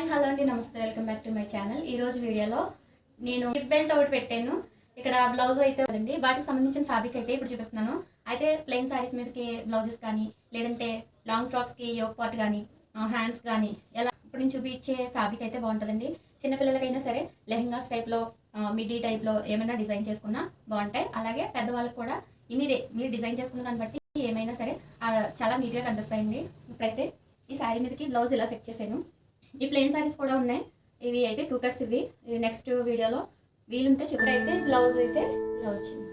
Hi hello అండి నమస్తే welcome back to my channel. ఈ రోజు వీడియోలో నేను హిప్ బెల్ట్ ఒకటి పెట్టాను. ఇక్కడ బ్లౌజ్ అయితే ఉంది వాటికి సంబంధించిన ఫ్యాబ్రిక్ అయితే ఇప్పుడు చూపిస్తున్నాను. అయితే ప్లెయిన్ శారీస్ మీదకి బ్లౌజెస్ కానీ లేదంటే లాంగ్ ఫ్రాక్స్కి యోగ్ పార్ట్ కానీ హ్యాండ్స్ కానీ ఎలా ఇప్పుడు నేను చూపించే ఫ్యాబ్రిక్ అయితే బాగుంటుందండి. చిన్నపిల్లలకైనా సరే లెహంగాస్ టైప్లో మిడీ టైప్లో ఏమైనా డిజైన్ చేసుకున్నా బాగుంటాయి. అలాగే పెద్దవాళ్ళకి కూడా మీరే మీరు డిజైన్ చేసుకున్న దాన్ని బట్టి ఏమైనా సరే చాలా నీట్గా కనిపిస్తాయండి. ఇప్పుడైతే ఈ శారీ మీదకి బ్లౌజ్ ఇలా సెట్ చేశాను. ఈ ప్లెయిన్ శారీస్ కూడా ఉన్నాయి. ఇవి అయితే టూ కట్స్ ఇవి. నెక్స్ట్ వీడియోలో వీలుంటే చెప్పు అయితే బ్లౌజ్ అయితే ఇలా వచ్చింది.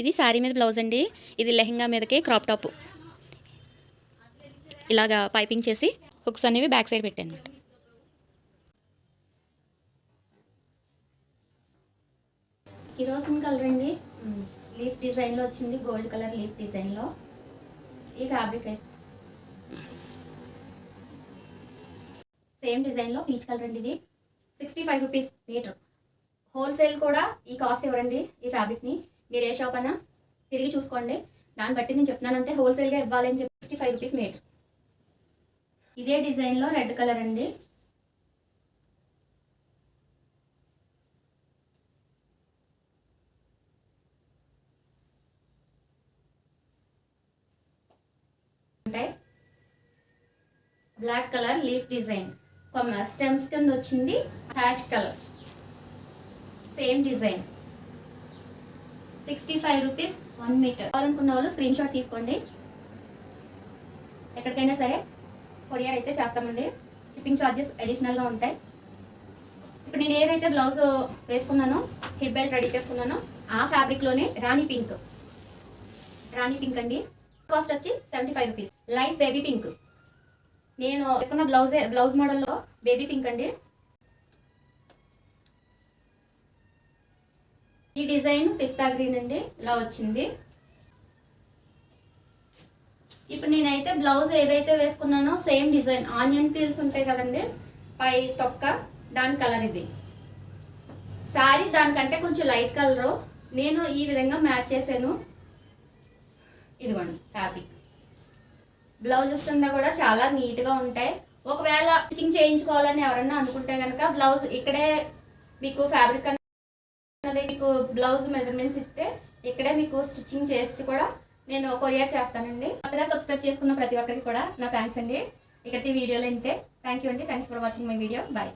ఇది శారీ మీద బ్లౌజ్ అండి. ఇది లెహంగా మీదకి క్రాప్ టాప్ ఇలాగా పైపింగ్ చేసి హుక్స్ అనేవి బ్యాక్ సైడ్ పెట్టాను. కిరోసిన్ కలర్ అండి? లీఫ్ డిజైన్లో వచ్చింది గోల్డ్ కలర్ లీఫ్ డిజైన్లో. ఈ ఫ్యాబ్రిక్ అయితే సేమ్ డిజైన్లో పీచ్ కలర్ అండి ఇది. Sixty five rupees metre. Wholesale కూడా ఈ కాస్ట్ ఇవ్వరండి ఈ ఫ్యాబ్రిక్ని? మీరు ఏ షాప్ అయినా తిరిగి చూసుకోండి. దాన్ని బట్టి నేను చెప్తున్నానంటే హోల్సేల్గా ఇవ్వాలని చెప్పి సిక్స్టీ ఫైవ్ రూపీస్ మీటర్. ఇదే డిజైన్లో రెడ్ కలర్ అండి ఉంటాయి black colour leaf design. Stems కింద వచ్చింది ash colour. Same design. Sixty five rupees one metre. కావాలనుకున్న వాళ్ళు స్క్రీన్ షాట్ తీసుకోండి. ఎక్కడికైనా సరే కొరియర్ అయితే చేస్తామండి. షిప్పింగ్ ఛార్జెస్ అడిషనల్గా ఉంటాయి. ఇప్పుడు నేను ఏదైతే బ్లౌజ్ వేసుకున్నానో హిప్ బెల్ట్ రెడీ చేసుకున్నానో ఆ ఫ్యాబ్రిక్లోనే రాణి పింక్. రాణి పింక్ అండి. కాస్ట్ వచ్చి seventy five rupees. Light baby pink. నేను వేసుకున్న బ్లౌజ్ బ్లౌజ్ మోడల్లో బేబీ పింక్ అండి. ఈ డిజైన్ పిస్తా గ్రీన్ అండి ఇలా వచ్చింది. ఇప్పుడు నేనైతే బ్లౌజ్ ఏదైతే వేసుకున్నానో సేమ్ డిజైన్ ఆనియన్ పీల్స్ ఉంటాయి కదండి పై తొక్క దాని కలర్ ఇది. శారీ దానికంటే కొంచెం లైట్ కలరు నేను ఈ విధంగా మ్యాచ్ చేశాను. ఇదిగోండి ఫ్యాబ్రిక్. బ్లౌజెస్ కింద కూడా చాలా నీట్గా ఉంటాయి. ఒకవేళ స్టిచ్చింగ్ చేయించుకోవాలని ఎవరన్నా అనుకుంటే కనుక బ్లౌజ్ ఇక్కడే మీకు ఫ్యాబ్రిక్ అనేది మీకు బ్లౌజ్ మెజర్మెంట్స్ ఇస్తే ఇక్కడే మీకు స్టిచ్చింగ్ చేసి కూడా నేను కొరియర్ చేస్తానండి. కొత్తగా సబ్స్క్రైబ్ చేసుకున్న ప్రతి ఒక్కరికి కూడా నా థ్యాంక్స్ అండి. ఇక్కడికి వీడియోలో ఇంతే. థ్యాంక్ యూ అండి. Thanks for watching my video bye